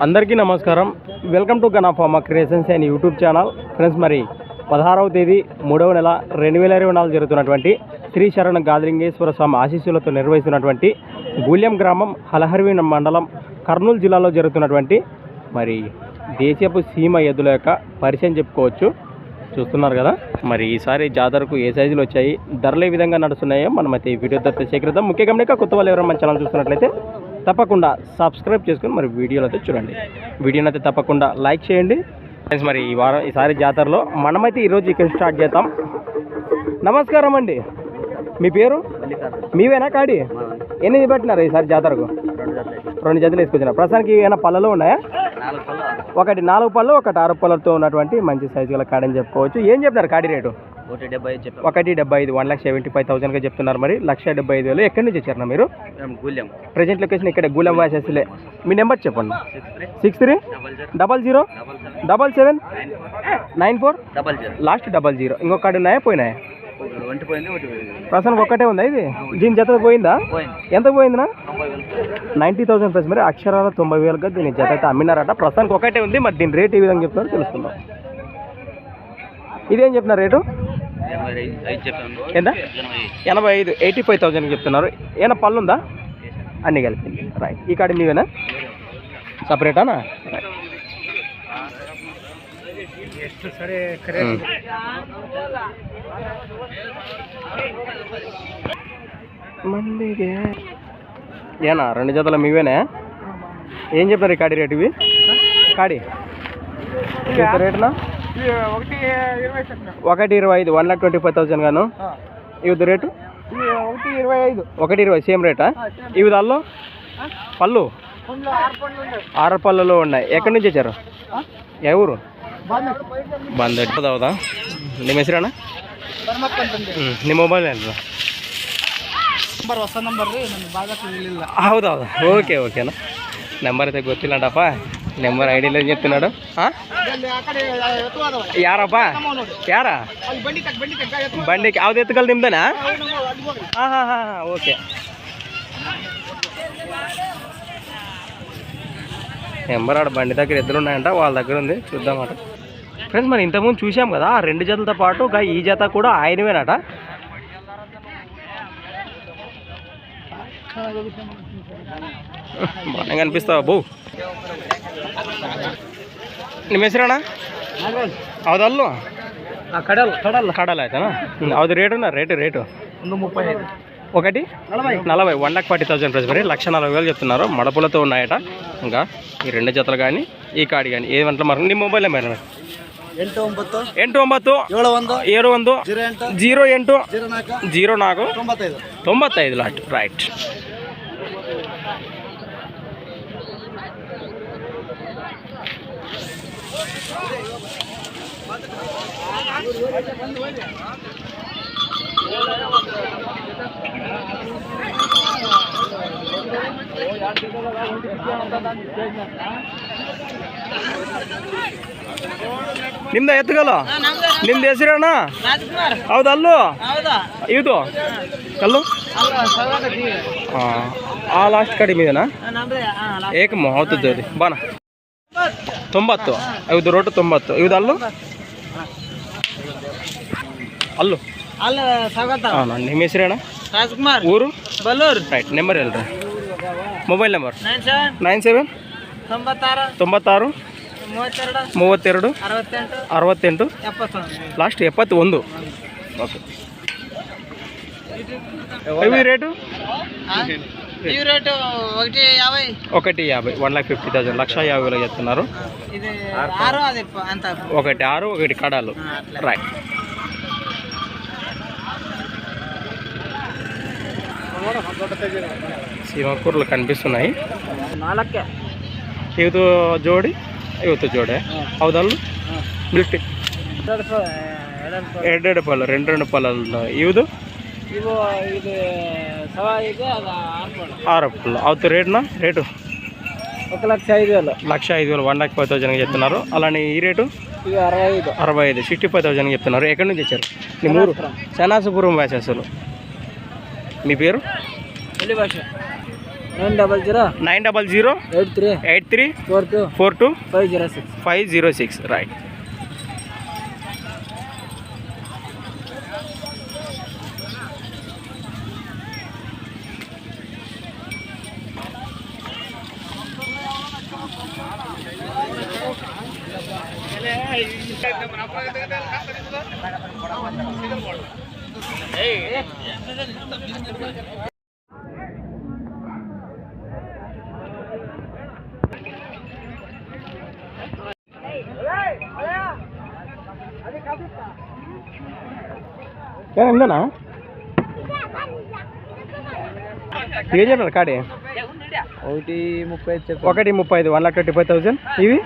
అందరికీ నమస్కారం. Welcome to Gana creations and YouTube channel friends మరి పదహారవ తేదీ మూడవ నెల రెండు వేల ఇరవై నాలుగు జరుగుతున్నటువంటి శ్రీ శరణ గాదలింగేశ్వర స్వామి ఆశీస్సులతో నిర్వహిస్తున్నటువంటి గూల్యం గ్రామం హలహర్వి మండలం కర్నూలు జిల్లాలో జరుగుతున్నటువంటి మరి దేశపు సీమ ఎద్దుల యొక్క పరిచయం చెప్పుకోవచ్చు. చూస్తున్నారు కదా? మరి ఈసారి జాతరకు ఏ సైజులు వచ్చాయి ధరలు ఏ విధంగా నడుస్తున్నాయో మనమైతే ఈ వీడియో తర్వాత సేకరిద్దాం ముఖ్య గమనిక కొత్త వాళ్ళు ఎవరైనా మన ఛానల్ చూస్తున్నట్లయితే తప్పకుండా సబ్స్క్రైబ్ చేసుకొని మరి వీడియోలు అయితే చూడండి. వీడియోని అయితే తప్పకుండా లైక్ చేయండి. ఫ్రెండ్స్ మరి ఈ వారం ఈసారి జాతరలో మనమైతే ఈరోజు ఇక్కడ స్టార్ట్ చేద్దాం. నమస్కారం అండి. మీ పేరు? మీవేనా కాడి? ఎన్ని పెట్టినారు ఈసారి జాతరకు? రెండు జతలు వేసుకొచ్చినారు. ప్రస్తుతానికి ఏమైనా పళ్ళలో ఉన్నాయా? ఒకటి నాలుగు పళ్ళు ఒకటి ఆరు పళ్ళతో ఉన్నటువంటి మంచి సైజు గల కాడని చెప్పుకోవచ్చు. ఏం చెప్పినారు కాడి రేటు? ఒకటి డెబ్బై చెప్పాం. ఒకటి డెబ్బై ఐదు వన్ లాక్ సెవెంటీ ఫైవ్ థౌసండ్గా చెప్తున్నారు మరి. లక్ష డెబ్బై ఐదు వేలు ఎక్కడి నుంచి వచ్చారు మీరు? గూల్యం ప్రజెంట్ లొకేషన్ ఇక్కడ గూలెం వాసేసిలే. మీ నెంబర్ చెప్పండి. Six three. Double zero. Double seven. Nine four. Double zero. Last double zero. ఇంకొక కార్డు ఉన్నాయా? పోయినాయా? ప్రస్తుతానికి ఒక్కటే ఉందా ఇది? దీని జత పోయిందా? ఎంత పోయిందినా? తొంభై వేలు. నైంటీ థౌసండ్ ప్లస్ మరి అక్షరాల తొంభై వేలుగా దీని జత అయితే అమ్మినారట. ప్రస్తుతానికి ఒకటే ఉంది మరి దీని రేట్ ఏ విధంగా చెప్తున్నారో తెలుసుకుందాం. ఇదేం చెప్తున్నారు రేటు? ఎంత? ఎనభై ఐదు. ఎయిటీ ఫైవ్ థౌసండ్ చెప్తున్నారు. ఏమైనా పళ్ళు ఉందా అన్నీ కలిపి రైట్ ఈ కాడి మీవేనా? సపరేటానా రైట్. మల్లిగే ఏనా? రెండు జతల మీవేనా? ఏం చెప్పారు ఈ కాడి రేటు ఇవి? కాడి. రేటునా? ఒకటి ఇరవై చెప్పిన ఒకటి ఇరవై ఐదు one lakh twenty five thousand గాను ఇవి రేటు ఒకటి ఇరవై ఐదు ఒకటి ఇరవై సేమ్ రేటా ఇవి దానిలో పళ్ళు ఆరు పండ్లు ఉన్నాయి ఆరు పళ్ళలో ఉన్నాయి ఎక్కడి నుంచి వచ్చారు ఏ ఊరు బంద్ అవుదా నీ మెసిరానా నీ మొబైల్ ఎంత నంబర్ ಹೊಸ ನಂಬರ್ ರೀ ನಮ್ಗೆ ಭಾಗಕ್ಕೆ ಇರಲಿಲ್ಲ ಹೌದೌದು ಓಕೆ ಓಕೆನಾ నెంబర్ అయితే ಗೊತ್ತಿಲ್ಲಂಟಪ್ಪ నెంబర్ ఐడి లేదు చెప్తున్నాడు. యారాపా యారా? బండికి అవి ఎత్తుకలు దింపుతానా ఓకే. నెంబర్ ఆడ బండి దగ్గర ఇద్దరు ఉన్నాయంట వాళ్ళ దగ్గర ఉంది చూద్దామట ఫ్రెండ్స్ మనం ఇంతకుముందు చూసాం కదా ఆ రెండు జతలతో పాటు ఈ జత కూడా ఆయనమేనట బాగా కనిపిస్తావా బో? ನಿಮ್ಮ ಹೆಸರಣ್ಣ ಹೌದಲ್ಲೂ కడల కడల కడల అయితేనా అది రేటు రేటు రేటు ముప్పై ఒకటి నలభై one lakh forty thousand price మరి లక్ష నలభై వేలు చెప్తున్నారు. మడపులతో ఉన్నాయట. ఇంకా ఈ రెండు జతలు కానీ ఈ కార్డు కానీ ఏ వంటలు మరి నీ మొబైల్ నెంబర్ ಎಂಟು ಒಂಬತ್ತು ಏಳು జీరో ಜೀರೋ ಎಂಟು ಜೀರೋ తొంభై ఐదు లాట్ రైట్ ನಿಮ್ದ ಎತ್ತಗಲ್ಲ? ನಿಮ್ದು ಹೆಸರಣ್ಣ ಹೌದಲ್ಲೂ ಇದು? ಅಲ್ಲು ಆ ಲಾಸ್ಟ್ ಕಡಿಮೆ ಇದೆನಾ? ಏಕಮ್ಮ ಹೌದದ್ದು ಬಾನ ತೊಂಬತ್ತು. ಇವ್ದು ರೋಟು ತೊಂಬತ್ತು. ಇವದಲ್ಲೂ? ಅಲ್ಲು ಅಲ್ಲು ಅಲ್ಲ ಸ್ವಾಗತ ಹಾಂ ನಿಮ್ಮ ಹೆಸರೇನ ರಾಜ್ಕುಮಾರ್ ಊರು ಬಲ್ಲೂರ್ ರೈಟ್ ನಂಬರ್ ಹೇಳ್ರಿ mobile number nine seven nine seven ತೊಂಬತ್ತಾರು ತೊಂಬತ್ತಾರು ಮೂವತ್ತೆರಡು ಮೂವತ್ತೆರಡು ಅರವತ್ತೆಂಟು ಅರವತ್ತೆಂಟು ಎಪ್ಪತ್ತೊಂದು ಲಾಸ್ಟ್ ಎಪ್ಪತ್ತು ಒಂದು ಓಕೆ ఇవి రేటు ఈ రేటు ఒకటి యాభై ఒకటి యాభై వన్ లాక్ ఫిఫ్టీ థౌసండ్ లక్ష యాభై వేలు చెప్తున్నారు ఇది ఆరు అది ప- అంత ఒకటి ఆరు ఒకటి కడాలు ఆ, అట్లా రైట్ సీమాకూరలు కనిపిస్తున్నాయి. ఇవితో జోడి యూత్ జోడే. అవుదాళ్ళు మిల్క్ ఎడ్డెడు పళ్ళు. రెండు రెండు పళ్ళు యూదు ఆరు పళ్ళు. అవుతు రేటునా? రేటు? ఒక లక్ష ఐదు వేలు. లక్ష ఐదు వేలు వన్ లాక్ ఫైవ్ థౌసండ్ చెప్తున్నారు. అలానే ఈ రేటు? అరవై ఐదు. అరవై ఐదు సిక్స్టీ ఫైవ్ థౌసండ్ చెప్తున్నారు. ఎక్కడి నుంచి ఇచ్చారు మూడు చనాసపురం వ్యాసేసులు మీ పేరు? Nine double zero nine double zero eight three eight three four two four two five zero six. Five zero six right. ఏందన్నా ఏం చెప్పారు కాడే? ఒకటి ముప్పై ఒకటి ముప్పై ఐదు one lakh twenty five thousand. ఇవి?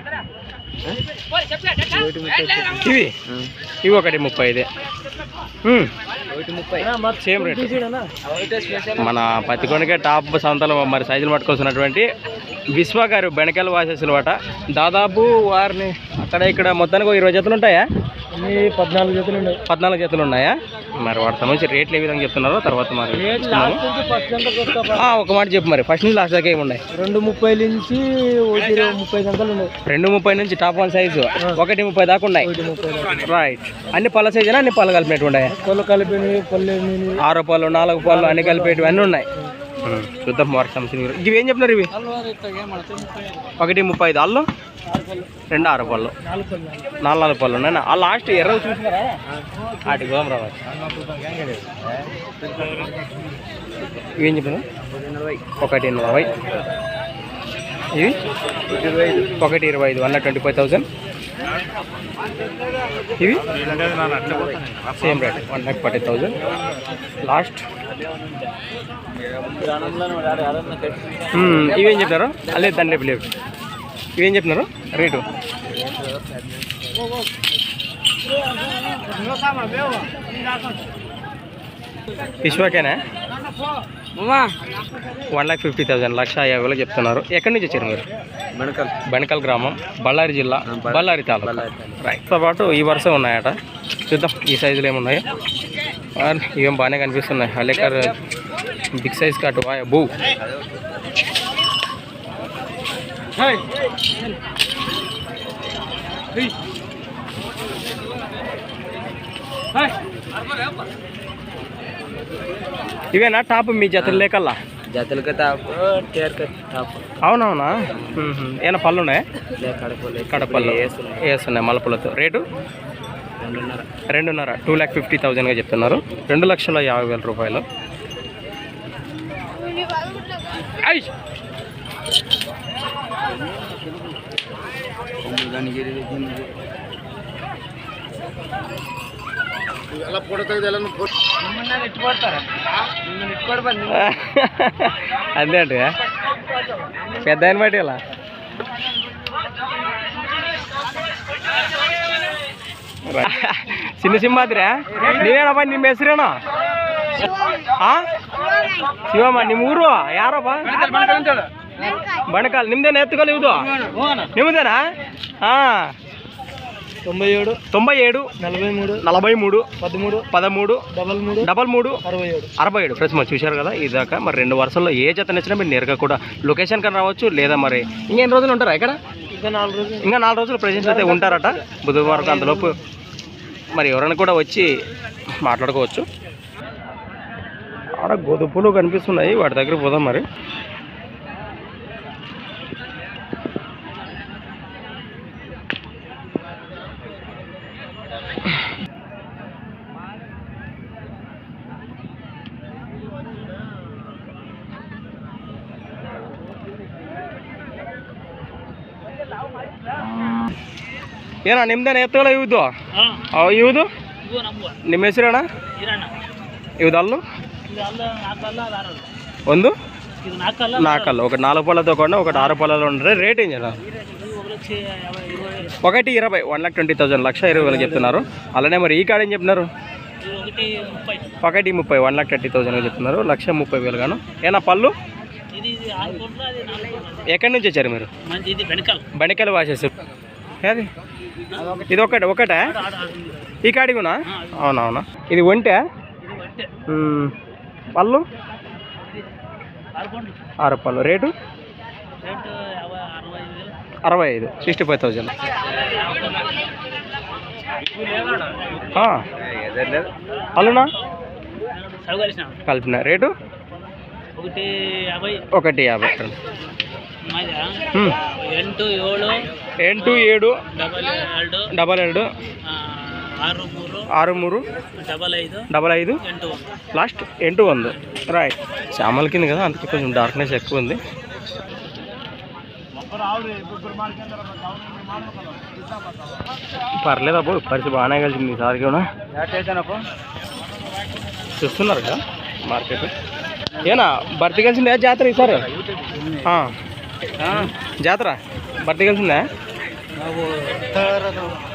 ఒకటి ముప్పై చెప్పు ఇవి ఇవి ఒకటి ముప్పై. ఐదే సేమ్ రేట్ మన పత్తికొండకే టాప్ సంతలో మరి సైజులు పట్టుకొస్తున్నటువంటి విశ్వ గారు బెనకాల వాసేసులు అట దాదాపు వారిని అక్కడ ఇక్కడ మొత్తానికి ఒక ఇరవై జతలు ఉంటాయా? పద్నాలుగు జతలు ఉన్నాయి. పద్నాలుగు జతలు ఉన్నాయా? మరి వాటి సంబంధించి రేట్లు ఏ విధంగా చెప్తున్నారో తర్వాత మరి ఒక మాట చెప్పు మరి. ఫస్ట్ నుంచి లాస్ట్ దాకా ఏమి ఉన్నాయి రెండు ముప్పై నుంచి ముప్పై గంటలు ఉన్నాయి. రెండు ముప్పై నుంచి టాప్ వన్ సైజు ఒకటి ముప్పై దాకా ఉన్నాయి. రైట్ అన్ని పళ్ళ సైజునా అన్ని పళ్ళు కలిపినట్టు ఉన్నాయి? పళ్ళు కలిపినవి పళ్ళు ఆరో పళ్ళు నాలుగు పళ్ళు అన్ని కలిపేటివి అన్నీ ఉన్నాయి. చూద్దాం వాటి సంబంధించి ఇవి ఏం చెప్తున్నారు ఇవి? ఒకటి ముప్పై ఐదు. అల్లు? రెండు ఆరు పళ్ళు. నాలుగు నాలుగు పళ్ళు ఉన్నాయి ఆ లాస్ట్ ఎర్ర చూసినారా? వాటి గోధుమ రవ్వ ఇవేం చెప్పారు ఒకటి నలభై. ఇవి? ఒకటి ఇరవై ఐదు వన్ ట్వంటీ ఫైవ్ థౌసండ్. ఇవి? Same rate one lakh forty thousand. Last. ఇవేం చెప్పినారు? అదే దాని రేపు లేవు ఇవేం చెప్పినారు రేటు? విశ్వకేనా? వన్ ల్యాక్ ఫిఫ్టీ థౌసండ్ లక్ష యాభై వేలు చెప్తున్నారు. ఎక్కడి నుంచి వచ్చారు మీరు? బెనకల్. బెనకల్ గ్రామం బళ్ళారి జిల్లా బళ్ళారి తాలూకా. రైట్తో పాటు ఈ వరుస ఉన్నాయట. చూద్దాం ఈ సైజులు ఏమున్నాయో. ఇవేం బాగానే కనిపిస్తున్నాయి. అలేకర్ బిగ్ సైజ్ కట్ వాయ బూ. ఇవేనా టాప్ మీ జతలు లేకల్లా? జతలకి తాపు టేర్ తాపు అవునవునా. ఏమైనా పళ్ళు ఉన్నాయా కడపల్లో. వేస్తున్నాయి మలపులతో రేటు? రెండున్నర. రెండున్నర. టూ ల్యాక్ ఫిఫ్టీ థౌజండ్గా చెప్తున్నారు. రెండు లక్షల యాభై వేల రూపాయలు. ಎಲ್ಲ ಫೋಟೋ ಪೆದ್ದ ಏನು ಮಾಡಿಲ್ಲ ಸಿನ್ನ ಸಿಂಹ ಆದ್ರೆ ನೀವೇನಪ್ಪ ನಿಮ್ಮ ಹೆಸರೇನೋ? ಹಾಂ ಶಿವಮ್ಮ ನಿಮ್ಮ ಊರು ಯಾರಪ್ಪ ಬಣಕಾಲ್ ನಿಮ್ದೇನ ಎತ್ತುಗಳು ಇವುದು ನಿಮ್ದೇನಾ ಹಾಂ తొంభై ఏడు తొంభై ఏడు నలభై మూడు నలభై మూడు పదమూడు పదమూడు డబల్ మూడు డబల్ మూడు అరవై ఏడు అరవై ఏడు ఫ్రెండ్స్ మరి చూశారు కదా ఇదాకా మరి రెండు వరుసల్లో ఏ జత నచ్చినా మీరు నేరుగా కూడా లొకేషన్ కన్నా రావచ్చు లేదా మరి ఇంకెన్ని రోజులు ఉంటారా ఇక్కడ ఇంకా నాలుగు రోజులు ఇంకా నాలుగు రోజులు ప్రజెంట్స్ అయితే ఉంటారట బుధవారం అంతలోపు మరి ఎవరైనా కూడా వచ్చి మాట్లాడుకోవచ్చు ఆడ గొదుపులు కనిపిస్తున్నాయి వాటి దగ్గర పోదాం మరి ಏನ ನಿಮ್ದೇನ ಎತ್ತಲ್ಲ ಇವ್ದು ಅವ್ ಇವ್ದು ನಿಮ್ಮ ಹೆಸರೇನ ಇವ್ದು ಅಲ್ಲು ಒಂದು? నాకల్లా నాకల్లు ఒకటి నాలుగు పళ్ళతో కొండ ఒకటి ఆరు పళ్ళలో ఉండే రేట్ ఏం చేయాలి? ఒక ఒకటి ఇరవై వన్ లాక్ ట్వంటీ థౌసండ్ లక్ష ఇరవై వేలు చెప్తున్నారు. అలానే మరి ఈ కాడ ఏం చెప్తున్నారు? ఒకటి ముప్పై వన్ లాక్ థర్టీ థౌసండ్ చెప్తున్నారు. లక్ష ముప్పై వేలు గాను. ఏనా పళ్ళు? ఎక్కడి నుంచి వచ్చారు మీరు? బెండకాయలు వాసేసి. ఏది? ఇది ఒకటి ఒకటే? ఈ కాడిగునా అవునవునా ఇది. ఒంటే. పళ్ళు? ఆరు పళ్ళు. రేటు? అరవై ఐదు. Sixty five thousand. అల్లునా కలిపిన. రేటు? ఒకటి యాభై. ఎంటు ఏడు. డబల్ ఏడు. ఆరు మూడు డబల్ ఐదు లాస్ట్ ఎంటు వంద. రైట్ శ్యామల కింద కదా అందుకే కొంచెం డార్క్నెస్ ఎక్కువ ఉంది. పర్లేదు అబ్బో పరిస్థితి బాగానే కలిసింది ఈసారి కూడా. చూస్తున్నారు కదా మార్కెట్ ఏనా భర్తీ కలిసిందే జాతర ఈసారి? జాతర? భర్తీ కలిసిందే?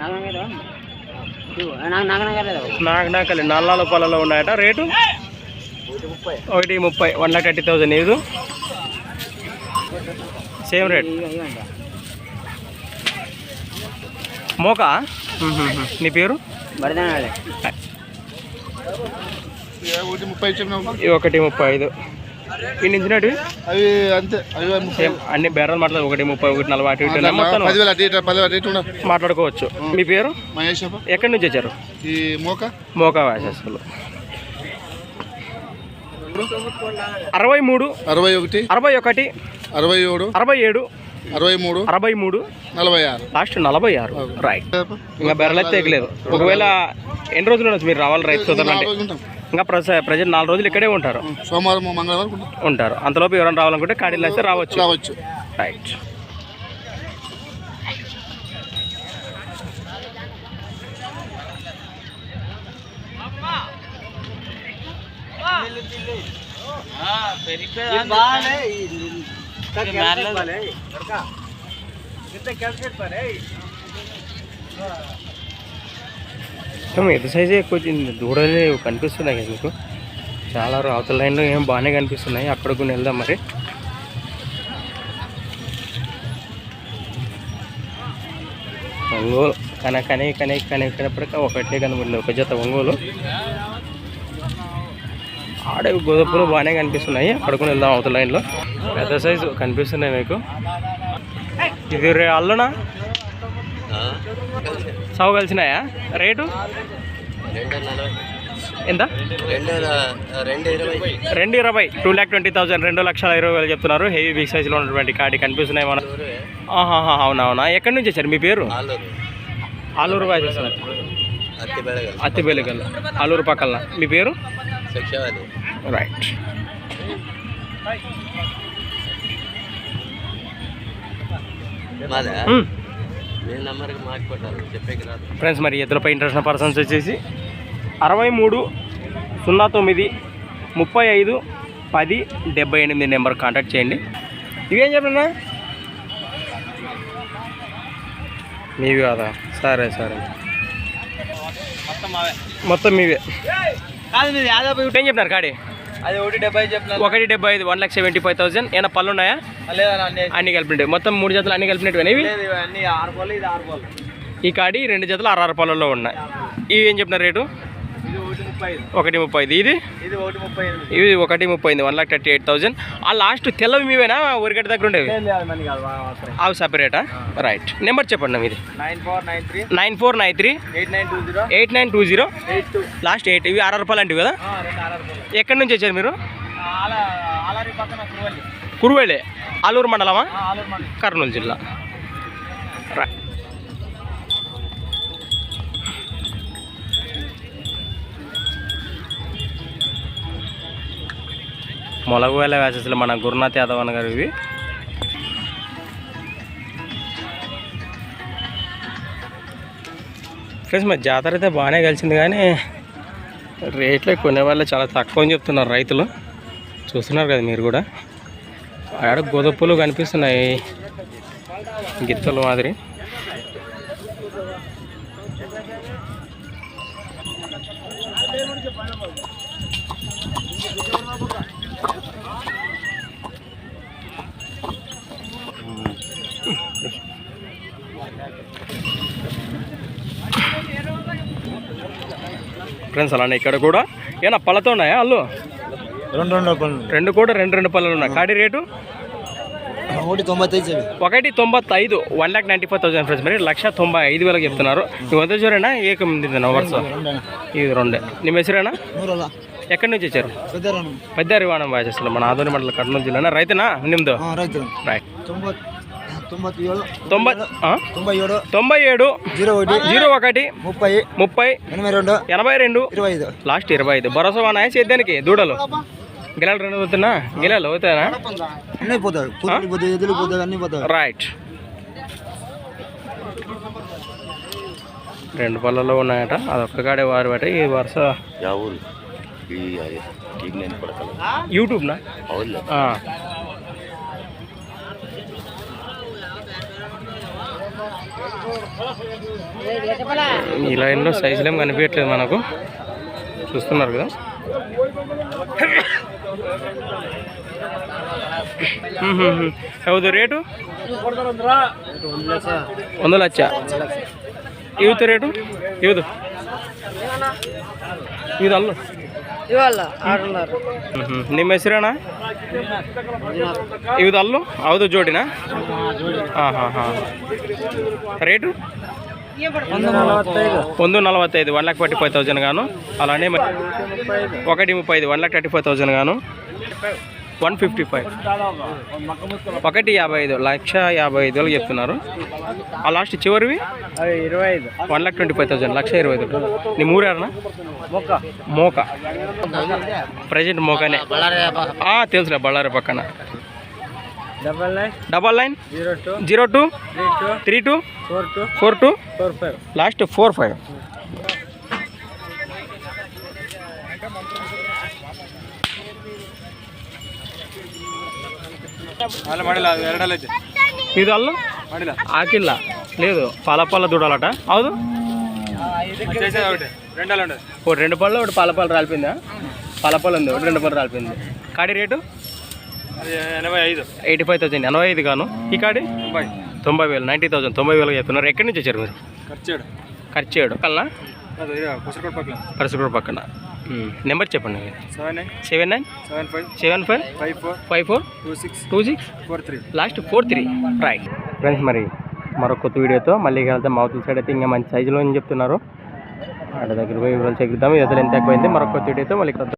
నాగనగర్ నాగనగర్ నాకు నాకలి నల్లాల పొలంలో ఉన్నాయట రేటు ఒకటి ముప్పై. వన్ లాక్ థర్టీ థౌజండ్ ఇది సేమ్ రేట్ మోక? నీ పేరు? ఒకటి ముప్పై ఐదు. ఈ నుంచినవి అవి అంతే అవి సేమ్ అన్ని బేరాలు మాట్లాడు ఒకటి ముప్పై ఒకటి నలభై అటు ఇటు ఉన్నాయి. మొత్తం పదివేల అటు ఇటు పదివేల అటు మాట్లాడుకోవచ్చు. మీ పేరు? మహేష్. ఎక్కడి నుంచి వచ్చారు? ఈ మోక? మోకా వాసస్సులు అరవై మూడు అరవై ఒకటి అరవై ఒకటి అరవై ఏడు అరవై ఏడు అరవై మూడు అరవై మూడు నలభై ఆరు. లాస్ట్ నలభై ఆరు. రైట్ ఇంకా బెరలు అయితే ఎక్కలేదు. ఒకవేళ ఎన్ని రోజులు మీరు రావాలి రైతు సోదరులు అంటే? ఇంకా ప్రజ ప్రజలు నాలుగు రోజులు ఇక్కడే ఉంటారు. సోమవారం మంగళవారం ఉంటాం ఉంటారు. అంతలోపు ఎవరైనా రావాలనుకుంటే కాడీలు వస్తే రావచ్చు. రావచ్చు. రైట్. ఏమో ఎదు సైజే ఎక్కువ వచ్చింది. దూడలే కనిపిస్తున్నాయి కదా మీకు? చాలా అవతల లైన్లో ఏం బాగానే కనిపిస్తున్నాయి. అక్కడ కొన్ని వెళ్దాం మరి. ఒంగోలు. కన కనే కనే కనే కనప్పటికీ ఒకటే కనబడింది ఒక జత ఒంగోలు. ఆడే గోదపులు బాగానే కనిపిస్తున్నాయి. అక్కడ కూడా వెళ్దాం అవతల లైన్లో పెద్ద సైజు కనిపిస్తున్నాయి మీకు. ఇది రే అల్లునా? సాగు కలిసినాయా? రేటు? ఎంత? రెండు ఇరవై. టూ ల్యాక్ ట్వంటీ థౌసండ్ రెండు లక్షల ఇరవై వేలు చెప్తున్నారు. హెవీ బిగ్ సైజులో ఉన్నటువంటి కాడి కనిపిస్తున్నాయి మన అవునవునా? ఎక్కడి నుంచి వచ్చారు? మీ పేరు? ఆలూరు అత్తిబెలగల్ ఆలూరు పక్కన. మీ పేరు? రైట్ మ్మ్. ఫ్రెండ్స్ మరి ఎద్దులపై ఇంట్రెస్ట్ పర్సన్స్ వచ్చేసి అరవై మూడు సున్నా తొమ్మిది ముప్పై ఐదు పది డెబ్బై ఎనిమిది నెంబర్ కాంటాక్ట్ చేయండి. ఇవేం చెప్పినా మీవి కాదా? సరే సరే. మొత్తం మీవే. ఏం చెప్పినారు కాడి? అది ఒకటి డెబ్బై చెప్పిన ఒకటి డెబ్బై ఐదు one lakh seventy five thousand. ఏమైనా పళ్ళు ఉన్నాయా? లేదా అన్ని అన్ని కలిపినట్టు. మొత్తం మూడు జతలు అన్ని కలిపినట్టు ఇవి లేదు అన్ని ఆరు బాల్ ఇది ఆరు బాల్ ఈ కాడి రెండు జతలు ఆరు ఆరు పళ్ళల్లో ఉన్నాయి. ఇవి ఏం చెప్పిన రేటు? ఒకటి ముప్పై ఐదు. ఇది? ఇది ఒకటి ముప్పై ఐదు one lakh thirty eight thousand ఆ లాస్ట్ తెల్లవి మీవేనా? ఊరిగడ్డ దగ్గర ఉండేవి? అవి సపరేటా రైట్ నెంబర్ చెప్పండి మీది. Nine four nine three. Nine four nine three. Eight nine two zero. Eight nine two zero. Eight two. Last eight ఇవి ఆరు రూపాయలు అంటివి కదా? ఎక్కడి నుంచి వచ్చారు మీరు? కురువేలే ఆలూరు మండలమా? కర్నూలు జిల్లా. రైట్ మొలగవేల వేసేసలు మన గురునాథ్ యాదవ్ అన్న గారు ఇవి. ఫ్రెండ్స్ మరి జాతర అయితే బాగానే కలిసింది కానీ రేట్లు కొనేవాళ్ళు చాలా తక్కువ అని చెప్తున్నారు రైతులు. చూస్తున్నారు కదా మీరు కూడా. ఆడ గోదప్పులు కనిపిస్తున్నాయి. గిత్తలు మాదిరి. ఫ్రెండ్స్ అలానే ఇక్కడ కూడా. ఏనా పళ్ళతో ఉన్నాయా అల్లు? రెండు రెండు పనులు రెండు కూడా రెండు రెండు పళ్ళు ఉన్నాయి. కాడి రేటు? ఒకటి తొంభై ఐదు ఒకటి తొంభై ఐదు one lakh ninety five thousand friends మరి లక్ష తొంభై ఐదు వేలకు చెప్తున్నారు. నువ్వు ఎంత చూరేనా? ఏకం వర్ష ఇది రెండే నీ మెసిరేనా? ఎక్కడి నుంచి వచ్చారు? పెద్దరాను పెద్ద రివాణం బాగా మన ఆదోని మండలం కర్నూలు జిల్లానా? రైతునా? నిమ్దో? రైతు రైట్. తొంభై ఏడు తొంభై ఏడు జీరో ఒకటి జీరో ఒకటి ముప్పై ముప్పై ఎనభై రెండు ఎనభై రెండు ఇరవై ఐదు లాస్ట్ ఇరవై ఐదు భరోసా నాయ సేద్యానికి దూడలు గిలాలు రెండు పోతున్నా గిలాలు అవుతాయా అన్నీ పోతాడు ఎదురు పోతాడు రైట్ రెండు పళ్ళలో ఉన్నాయట అదొక్కగాడే వారు బట్టి ఈ వరుస యూట్యూబ్నా ఈ లైన్లో సైజులు ఏం కనిపించట్లేదు మనకు. చూస్తున్నారు కదా? హౌదు రేటు? వంద లక్ష యూత్ రేటు? యూత్ ఇది అల్లు ಇವೆಲ್ಲ ಆರ್ನೂರು ನಿಮ್ಮ ಹೆಸರೇನ ಇದು ಅಲ್ಲೂ ಹೌದು ಜೋಡಿನಾ ಹಾಂ ಹಾಂ ಹಾಂ ರೇಟು ಒಂದು ನಲವತ್ತೈದು one lakh forty five thousand గాను. అలానే ఒకటి ముప్పై ఐదు one lakh thirty five thousand గాను. One fifty five. ఒకటి యాభై ఐదు లక్ష యాభై ఐదు వేలు చెప్తున్నారు. ఆ లాస్ట్ చివరివి? ఇరవై ఐదు. One lakh twenty five thousand లక్ష ఇరవై ఐదు నీ మూరేనా మొక్క మోక. ప్రజెంట్ మోకనే. ఆ, తెలుసులే బళ్ళారి పక్కన. Double nine. Double nine? Zero two. Zero two? Three two. Three two? Four two. Four two? Four five. Last four five. ఇది అల్లు? ఆకిల్ల లేదు పాల పళ్ళ దూడాలట అవును ఓ రెండు పళ్ళు ఒకటి పాల పళ్ళు రాలిపోయిందా? పాల పళ్ళు ఉంది ఒకటి రెండు పళ్ళు రాలిపోయింది. కాడి రేటు? ఎనభై ఐదు. Eighty five thousand. ఎనభై ఐదు గాను. ఈ కాడి? తొంభై. వేలు నైంటీ థౌసండ్. తొంభై వేలు చెప్తున్నారు ఎక్కడి నుంచి వచ్చారు మీరు? ఖర్చు ఖర్చు చేయడు. కల్లా? కుసరకోట పక్కన. నెంబర్ చెప్పండి. Seven nine seven nine seven five seven five five four five four two six two six four three. Last four three. Right friends మరి మరొక కొత్త వీడియోతో మళ్ళీ వెళ్తాం మౌతుల సైడ్ అయితే ఇంకా మంచి సైజులో అని చెప్తున్నారు. వాళ్ళ దగ్గర పోయి వివరాలు చెక్కుదాం ఇది ఎంత ఎక్కువైంది మరొక కొత్త వీడియోతో మళ్ళీ కలుద్దాం.